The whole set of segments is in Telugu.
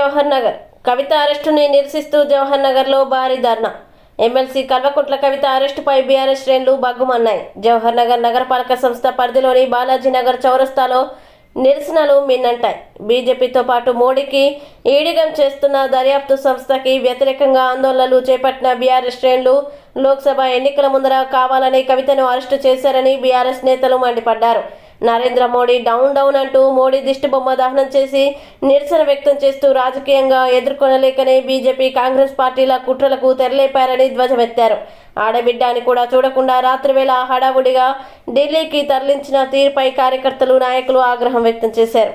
జవహర్ నగర్. కవిత అరెస్టుని నిరసిస్తూ జవహర్ నగర్లో భారీ ధర్నా. ఎమ్మెల్సీ కల్వకుంట్ల కవిత అరెస్టుపై బీఆర్ఎస్ శ్రేణులు బగ్గుమన్నాయి జవహర్ నగర్ నగరపాలక సంస్థ పరిధిలోని బాలాజీ నగర్ చౌరస్తాలో నిరసనలు మిన్నంటాయి. బీజేపీతో పాటు మోడీకి ఈడిగం చేస్తున్న దర్యాప్తు సంస్థకి వ్యతిరేకంగా ఆందోళనలు చేపట్టిన బీఆర్ఎస్ శ్రేణులు లోక్సభ ఎన్నికల ముందర కావాలని కవితను అరెస్టు చేశారని బీఆర్ఎస్ నేతలు మండిపడ్డారు. నరేంద్ర మోడీ డౌన్ డౌన్ అంటూ మోడీ దిష్టిబొమ్మ దహనం చేసి నిరసన వ్యక్తం చేస్తూ రాజకీయంగా ఎదుర్కొనలేకనే బీజేపీ కాంగ్రెస్ పార్టీల కుట్రలకు తెరలేపారని ధ్వజమెత్తారు. ఆడబిడ్డ అని కూడా చూడకుండా రాత్రివేళ హడావుడిగా ఢిల్లీకి తరలించిన తీరుపై కార్యకర్తలు నాయకులు ఆగ్రహం వ్యక్తం చేశారు.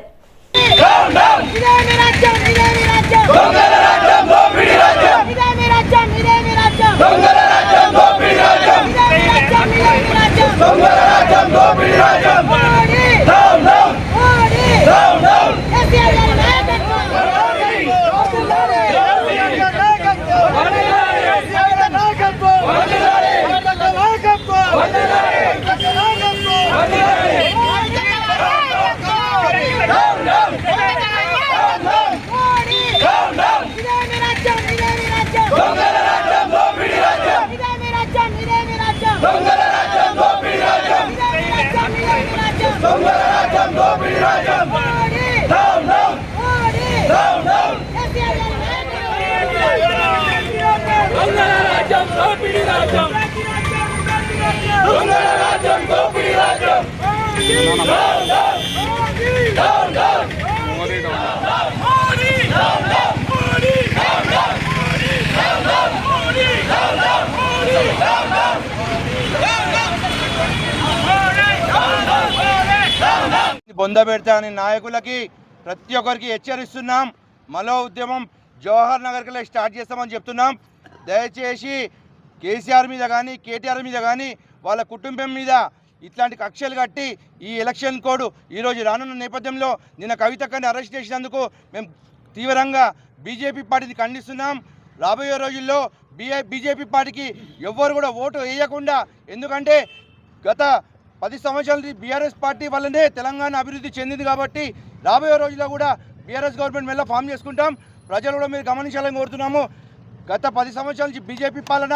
రాజ్యం ఇదేమి రాజ్యం దొంగల రాజ్యం దోపిడీ రాజ్యం ఇదేమి రాజ్యం ఇదేమి రాజ్యం దొంగల రాజ్యం దోపిడీ రాజ్యం ఇదేమి రాజ్యం ఇదేమి రాజ్యం దొంగల రాజ్యం దోపిడీ రాజ్యం Modi down down Modi down down KCR గారి నాయకత్వం మోడీ డౌన్ డౌన్ ఇదేమి రాజ్యం ఇదేమి రాజ్యం దొంగల రాజ్యం దోపిడీ రాజ్యం ఇదేమి రాజ్యం ఇదేమి రాజ్యం దొంగల రాజ్యం దోపిడీ రాజ్యం ఇదేమి రాజ్యం ఇదేమి రాజ్యం దొంగల రాజ్యం దోపిడీ రాజ్యం Modi down down Modi down down KCR గారి నాయకత్వం దొంగల రాజ్యం దోపిడీ రాజ్యం దొంగల రాజ్యం దోపిడీ రాజ్యం down down down down Modi down down Modi down down Modi down down Modi down down Modi down down Modi down down బొందబెడతా అని నాయకులకి ప్రతి ఒక్కరికి హెచ్చరిస్తున్నాం. మరో ఉద్యమం జవహర్ నగర్కి స్టార్ట్ చేస్తామని చెప్తున్నాం. దయచేసి కేసీఆర్ మీద కానీ కేటీఆర్ మీద కానీ వాళ్ళ కుటుంబం మీద ఇట్లాంటి కక్షలు కట్టి ఈ ఎలక్షన్ కోడ్ ఈరోజు రానున్న నేపథ్యంలో నిన్న కవితక్కని అరెస్ట్ చేసినందుకు మేము తీవ్రంగా బీజేపీ పార్టీని ఖండిస్తున్నాం. రాబోయే రోజుల్లో బీఏ బీజేపీ పార్టీకి ఎవ్వరు కూడా ఓటు వేయకుండా ఎందుకంటే గత పది సంవత్సరాల బీఆర్ఎస్ పార్టీ వల్లనే తెలంగాణ అభివృద్ధి చెందింది కాబట్టి రాబోయే రోజుల్లో కూడా బీఆర్ఎస్ గవర్నమెంట్ మెల్ల ఫామ్ చేసుకుంటాం. ప్రజలు కూడా మీరు గమనించాలని కోరుతున్నాము. గత పది సంవత్సరాల నుంచి బీజేపీ పాలన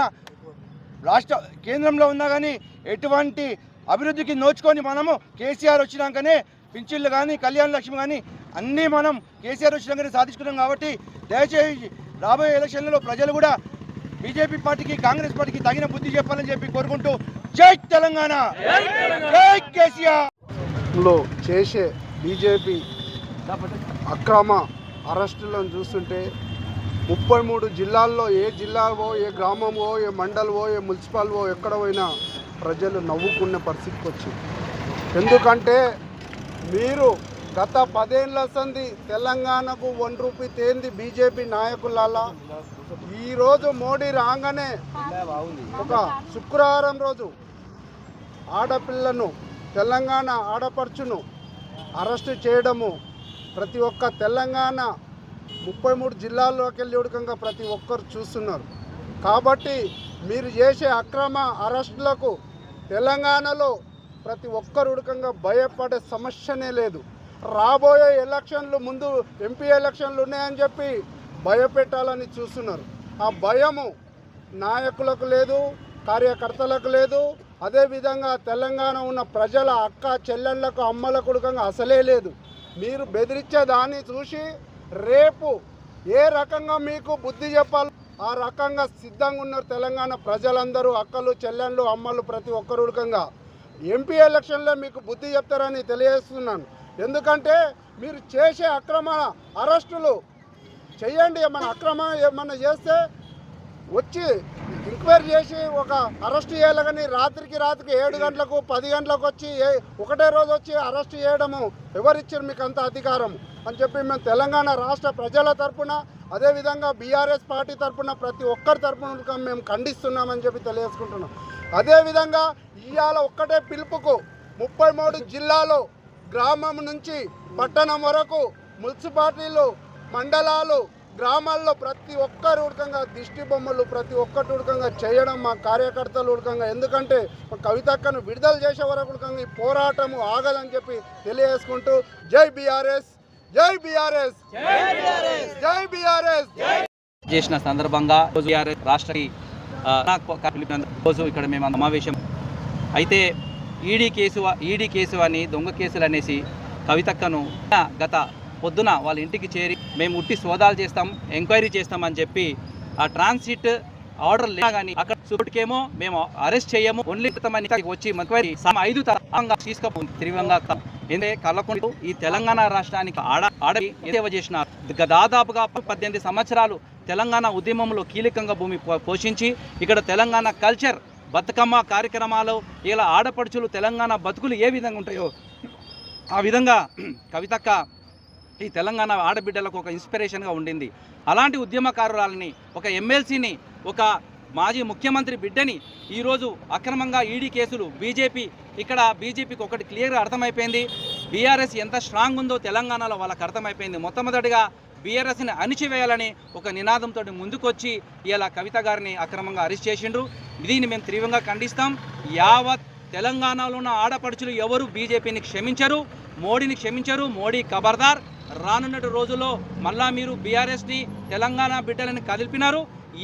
రాష్ట్ర కేంద్రంలో ఉన్నా కానీ ఎటువంటి అభివృద్ధికి నోచుకొని మనము కేసీఆర్ వచ్చినాకనే పింఛన్లు కానీ కళ్యాణ లక్ష్మి కానీ అన్నీ మనం కేసీఆర్ వచ్చినాకనే సాధించుకున్నాం కాబట్టి దయచేసి రాబోయే ఎలక్షన్లలో ప్రజలు కూడా బీజేపీ పార్టీకి కాంగ్రెస్ పార్టీకి తగిన బుద్ధి చెప్పాలని చెప్పి కోరుకుంటూ జై తెలంగాణ! జై కేసీఆర్! లో చేసే బీజేపీ అక్రమ అరెస్టులను చూస్తుంటే ముప్పై మూడు జిల్లాల్లో ఏ జిల్లావో ఏ గ్రామమో ఏ మండలవో ఏ మున్సిపల్వో ఎక్కడ పోయినా ప్రజలు నవ్వుకునే పరిస్థితికి వచ్చింది. ఎందుకంటే మీరు గత పదేళ్ళ సంది తెలంగాణకు వన్ రూపీ తేంది బీజేపీ నాయకులలా. ఈరోజు మోడీ రాగానే ఒక శుక్రవారం రోజు ఆడపిల్లను తెలంగాణ ఆడపడుచును అరెస్టు చేయడము ప్రతి ఒక్క తెలంగాణ ముప్పై మూడు జిల్లాల్లోకి వెళ్ళి ఉడకంగా ప్రతి ఒక్కరు చూస్తున్నారు. కాబట్టి మీరు చేసే అక్రమ అరెస్టులకు తెలంగాణలో ప్రతి ఒక్కరు ఉడకంగా భయపడే సమస్యనే లేదు. రాబోయే ఎలక్షన్లు ముందు ఎంపీ ఎలక్షన్లు ఉన్నాయని చెప్పి భయపెట్టాలని చూస్తున్నారు. ఆ భయము నాయకులకు లేదు కార్యకర్తలకు లేదు. అదేవిధంగా తెలంగాణ ఉన్న ప్రజల అక్క చెల్లెళ్ళకు అమ్మల ఉడకంగా అసలే లేదు. మీరు బెదిరించే దాన్ని చూసి రేపు ఏ రకంగా మీకు బుద్ధి చెప్పాలి ఆ రకంగా సిద్ధంగా ఉన్నారు తెలంగాణ ప్రజలందరూ అక్కలు చెల్లెళ్ళు అమ్మలు ప్రతి ఒక్కరు ఎంపీ ఎలక్షన్లో మీకు బుద్ధి చెప్తారని తెలియజేస్తున్నాను. ఎందుకంటే మీరు చేసే అక్రమ అరెస్టులు చేయండి ఏమైనా అక్రమ ఏమన్నా చేస్తే వచ్చి ఎంక్వైరీ చేసి ఒక అరెస్ట్ చేయాలి కానీ రాత్రికి రాత్రికి ఏడు గంటలకు పది గంటలకు వచ్చి ఏ ఒకటే రోజు వచ్చి అరెస్ట్ చేయడము ఎవరిచ్చారు మీకు అంత అధికారం? అని చెప్పి మేము తెలంగాణ రాష్ట్ర ప్రజల తరఫున అదేవిధంగా బీఆర్ఎస్ పార్టీ తరఫున ప్రతి ఒక్కరి తరపున మేము ఖండిస్తున్నామని చెప్పి తెలియజేసుకుంటున్నాం. అదేవిధంగా ఇవాళ ఒక్కటే పిలుపుకు ముప్పై మూడు జిల్లాలో గ్రామం నుంచి పట్టణం వరకు మున్సిపాలిటీలు మండలాలు గ్రామాల్లో ప్రతి ఒక్కరు ఉడకంగా దిష్టి బొమ్మలు ప్రతి ఒక్కటి ఉడకంగా చేయడం మా కార్యకర్తలు ఉడకంగా. ఎందుకంటే మా కవితక్కను విడుదల చేసే వరకు ఉడకంగా ఈ పోరాటము ఆగదని చెప్పి తెలియజేసుకుంటూ జై బీఆర్ఎస్ జై బీఆర్ఎస్ జై బీఆర్ఎస్. చేసిన సందర్భంగా రోజు రాష్ట్ర నాకు రోజు ఇక్కడ మేము సమావేశం. అయితే ఈడీ కేసు ఈడీ కేసు అని దొంగ కేసులు అనేసి కవితక్కను గత పొద్దున వాళ్ళ ఇంటికి చేరి మేము ఉట్టి సోదాలు చేస్తాం ఎంక్వైరీ చేస్తామని చెప్పి ఆ ట్రాన్సిట్ ఆర్డర్ లేదా కానీ అక్కడ సూటికేమో మేము అరెస్ట్ చేయము ఓన్లీ అని వచ్చి ఎంక్వైరీ ఐదు తరంగా తీసుకపో తీవ్రంగా ఏంటే కళ్ళకొండ ఈ తెలంగాణ రాష్ట్రానికి ఆడ ఆడవి సేవ చేసినారు దాదాపుగా పద్దెనిమిది సంవత్సరాలు తెలంగాణ ఉద్యమంలో కీలకంగా భూమి పో- పోషించి ఇక్కడ తెలంగాణ కల్చర్ బతుకమ్మ కార్యక్రమాలు ఇలా ఆడపడుచులు తెలంగాణ బతుకులు ఏ విధంగా ఉంటాయో ఆ విధంగా కవితక్క ఈ తెలంగాణ ఆడబిడ్డలకు ఒక ఇన్స్పిరేషన్గా ఉండింది. అలాంటి ఉద్యమకారురాలని ఒక ఎమ్మెల్సీని ఒక మాజీ ముఖ్యమంత్రి బిడ్డని ఈరోజు అక్రమంగా ఈడీ కేసులు బీజేపీ ఇక్కడ బీజేపీకి ఒకటి క్లియర్గా అర్థమైపోయింది. బీఆర్ఎస్ ఎంత స్ట్రాంగ్ ఉందో తెలంగాణలో వాళ్ళకి అర్థమైపోయింది. మొట్టమొదటిగా బీఆర్ఎస్ని అణిచివేయాలని ఒక నినాదంతో ముందుకొచ్చి ఇలా కవిత గారిని అక్రమంగా అరెస్ట్ చేసిండ్రు. దీన్ని మేము తీవ్రంగా ఖండిస్తాం. యావత్ తెలంగాణలో ఉన్న ఆడపడుచులు ఎవరు బీజేపీని క్షమించరు మోడీని క్షమించరు. మోడీ ఖబర్దార్ రానున్నటి రోజుల్లో మళ్ళా మీరు బీఆర్ఎస్ని తెలంగాణ బిడ్డలని కదిలిపినారు.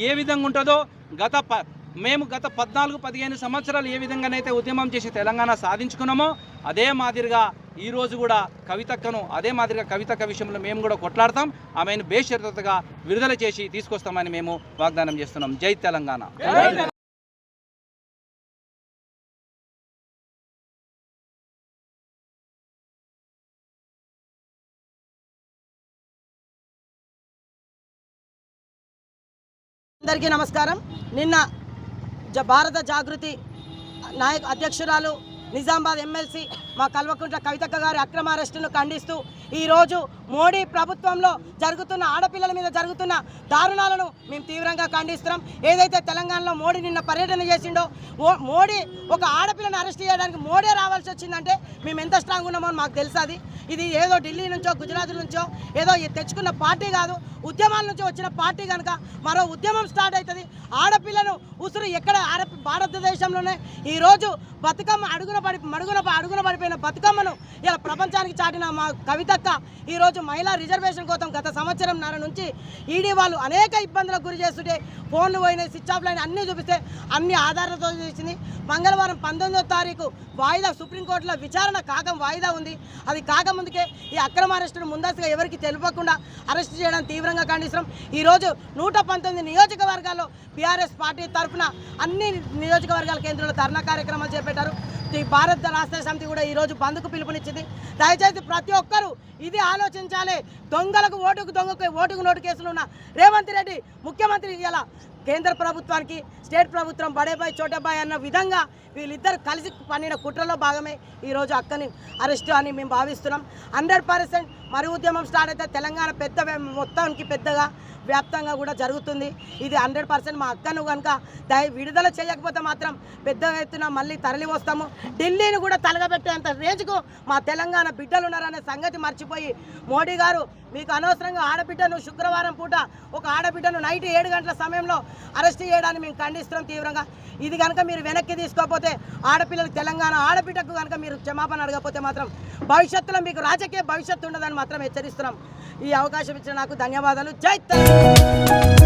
ఏ విధంగా ఉంటుందో గత ప మేము గత పద్నాలుగు పదిహేను సంవత్సరాలు ఏ విధంగానైతే ఉద్యమం చేసి తెలంగాణ సాధించుకున్నామో అదే మాదిరిగా ఈరోజు కూడా కవితక్కను అదే మాదిరిగా కవితక్క విషయంలో మేము కూడా కొట్లాడతాం. ఆమెను బేషరతుగా విడుదల చేసి తీసుకొస్తామని మేము వాగ్దానం చేస్తున్నాం. జై తెలంగాణ. అందరికీ నమస్కారం. నిన్న జ భారత జాగృతి నాయక అధ్యక్షురాలు నిజామాబాద్ ఎమ్మెల్సీ మా కల్వకుంట్ల కవితక్క గారి అక్రమ అరెస్టును ఖండిస్తూ ఈరోజు మోడీ ప్రభుత్వంలో జరుగుతున్న ఆడపిల్లల మీద జరుగుతున్న దారుణాలను మేము తీవ్రంగా ఖండిస్తున్నాం. ఏదైతే తెలంగాణలో మోడీ నిన్న పర్యటన చేసిండో మోడీ ఒక ఆడపిల్లను అరెస్ట్ చేయడానికి మోడీ రావాల్సి వచ్చిందంటే మేము ఎంత స్ట్రాంగ్ ఉన్నామో మాకు తెలుసు అది. ఇది ఏదో ఢిల్లీ నుంచో గుజరాత్ నుంచో ఏదో తెచ్చుకున్న పార్టీ కాదు ఉద్యమాల నుంచి వచ్చిన పార్టీ కనుక మరో ఉద్యమం స్టార్ట్ అవుతుంది. ఆడపిల్లను ఉసురు ఎక్కడ ఆడ భారతదేశంలోనే ఈరోజు బతుకమ్మ అడుగున పడి మడుగున అడుగున పడిపోయిన బతుకమ్మను ఇలా ప్రపంచానికి చాటిన మా కవితక్క ఈరోజు మహిళా రిజర్వేషన్ కోసం గత సంవత్సరం నర నుంచి ఈడీ వాళ్ళు అనేక ఇబ్బందులకు గురి చేస్తుంటే ఫోన్లు పోయినాయి స్విచ్ ఆఫ్ లైన్ అన్నీ చూపిస్తే అన్ని ఆధారాలతో చేసింది. మంగళవారం పంతొమ్మిదో తారీఖు వాయిదా సుప్రీంకోర్టులో విచారణ కాకం వాయిదా ఉంది. అది కాకముందుకే ఈ అక్రమ అరెస్టును ముందస్తుగా ఎవరికి తెలియకుండా అరెస్ట్ చేయడం తీవ్రంగా ఖండిస్తున్నాం. ఈరోజు నూట పంతొమ్మిది నియోజకవర్గాల్లో బీఆర్ఎస్ పార్టీ తరఫున అన్ని నియోజకవర్గాల కేంద్రంలో ధర్నా కార్యక్రమాలు చేపట్టారు. ఈ భారత రాష్ట్ర సమితి కూడా ఈరోజు బంద్కు పిలుపునిచ్చింది. దయచేసి ప్రతి ఒక్కరూ ఇది ఆలోచించాలి. దొంగలకు ఓటుకు దొంగకు ఓటుకు నోటు కేసులు ఉన్న రేవంత్ రెడ్డి ముఖ్యమంత్రి ఇలా కేంద్ర ప్రభుత్వానికి స్టేట్ ప్రభుత్వం బడేబాయ్ చోటబాయ్ అన్న విధంగా వీళ్ళిద్దరు కలిసి పన్నిన కుట్రలో భాగమే ఈరోజు అక్కని అరెస్ట్ అని మేము భావిస్తున్నాం. హండ్రెడ్ పర్సెంట్ మరి ఉద్యమం స్టార్ట్ అయితే తెలంగాణ పెద్ద మొత్తానికి పెద్దగా వ్యాప్తంగా కూడా జరుగుతుంది. ఇది హండ్రెడ్ పర్సెంట్ మా అక్కను కనుక దయ విడుదల చేయకపోతే మాత్రం పెద్ద ఎత్తున మళ్ళీ తరలి వస్తాము. ఢిల్లీని కూడా తలగబెట్టేంత రేంజ్కు మా తెలంగాణ బిడ్డలు ఉన్నారనే సంగతి మర్చిపోయి మోడీ గారు మీకు అనవసరంగా ఆడబిడ్డను శుక్రవారం పూట ఒక ఆడబిడ్డను నైట్ ఏడు గంటల సమయంలో అరెస్ట్ చేయడాన్ని మేము ఖండిస్తున్నాం తీవ్రంగా. ఇది కనుక మీరు వెనక్కి తీసుకోకపోతే ఆడపిల్లలు తెలంగాణ ఆడబిడ్డకు కనుక మీరు క్షమాపణ అడగకపోతే మాత్రం భవిష్యత్తులో మీకు రాజకీయ భవిష్యత్తు ఉండదని మాత్రం హెచ్చరిస్తున్నాం. ఈ అవకాశం ఇచ్చిన నాకు ధన్యవాదాలు. జై తెలంగాణ!